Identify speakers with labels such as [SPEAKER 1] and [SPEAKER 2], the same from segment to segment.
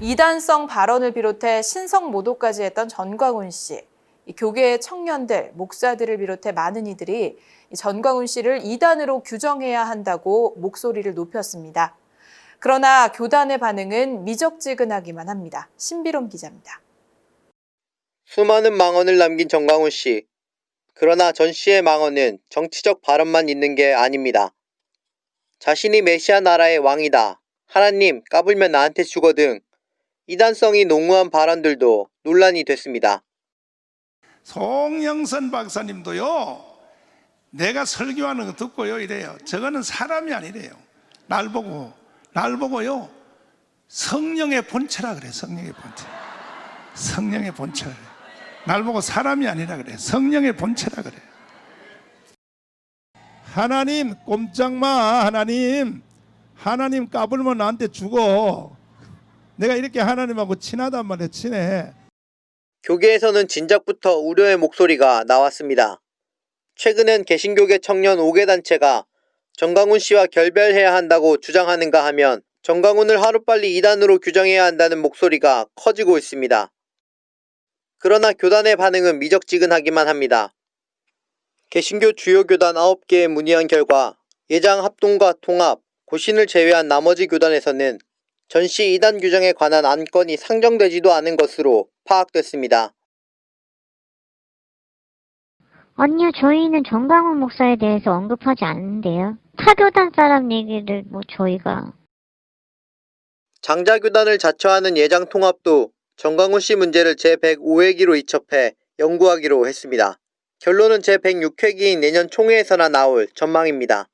[SPEAKER 1] 이단성 발언을 비롯해 신성 모독까지 했던 전광훈 씨. 이 교계의 청년들, 목사들을 비롯해 많은 이들이 이 전광훈 씨를 이단으로 규정해야 한다고 목소리를 높였습니다. 그러나 교단의 반응은 미적지근하기만 합니다. 신비롬 기자입니다.
[SPEAKER 2] 수많은 망언을 남긴 정광훈 씨. 그러나 전 씨의 망언은 정치적 발언만 있는 게 아닙니다. 자신이 메시아 나라의 왕이다. 하나님 까불면 나한테 주거 등 이단성이 농후한 발언들도 논란이 됐습니다.
[SPEAKER 3] 송영선 박사님도요, 내가 설교하는 거 듣고요, 이래요. 저거는 사람이 아니래요. 날 보고, 날 보고요, 성령의 본체라 그래, 성령의 본체. 성령의 본체라 그래. 날 보고 사람이 아니라 그래. 성령의 본체라 그래. 하나님, 꼼짝마, 하나님. 하나님 까불면 나한테 죽어. 내가 이렇게 하나님하고 친하단 말이야, 친해.
[SPEAKER 2] 교계에서는 진작부터 우려의 목소리가 나왔습니다. 최근엔 개신교계 청년 5개 단체가 정광훈 씨와 결별해야 한다고 주장하는가 하면 정광훈을 하루빨리 이단으로 규정해야 한다는 목소리가 커지고 있습니다. 그러나 교단의 반응은 미적지근하기만 합니다. 개신교 주요 교단 9개에 문의한 결과 예장 합동과 통합, 고신을 제외한 나머지 교단에서는 전시 이단 규정에 관한 안건이 상정되지도 않은 것으로 파악됐습니다.
[SPEAKER 4] 아니요, 저희는 정강훈 목사에 대해서 언급하지 않는데요. 타교단 사람 얘기를 뭐 저희가
[SPEAKER 2] 장자교단을 자처하는 예장통합도 정광훈 씨 문제를 제105회기로 이첩해 연구하기로 했습니다. 결론은 제106회기인 내년 총회에서나 나올 전망입니다.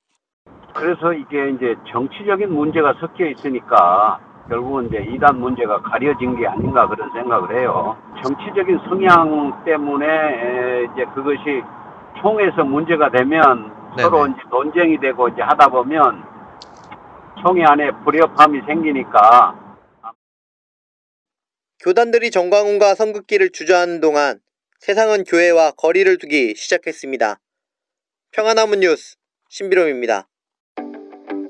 [SPEAKER 5] 그래서 이게 이제 정치적인 문제가 섞여 있으니까 결국은 이제 이단 문제가 가려진 게 아닌가 그런 생각을 해요. 정치적인 성향 때문에 에, 이제 그것이 총에서 문제가 되면 서로 이제 논쟁이 되고 이제 하다 보면 총회 안에 불협함이 생기니까
[SPEAKER 2] 교단들이 정광훈과 선긋기를 주저하는 동안 세상은 교회와 거리를 두기 시작했습니다. 평안나무 뉴스 신비롬입니다.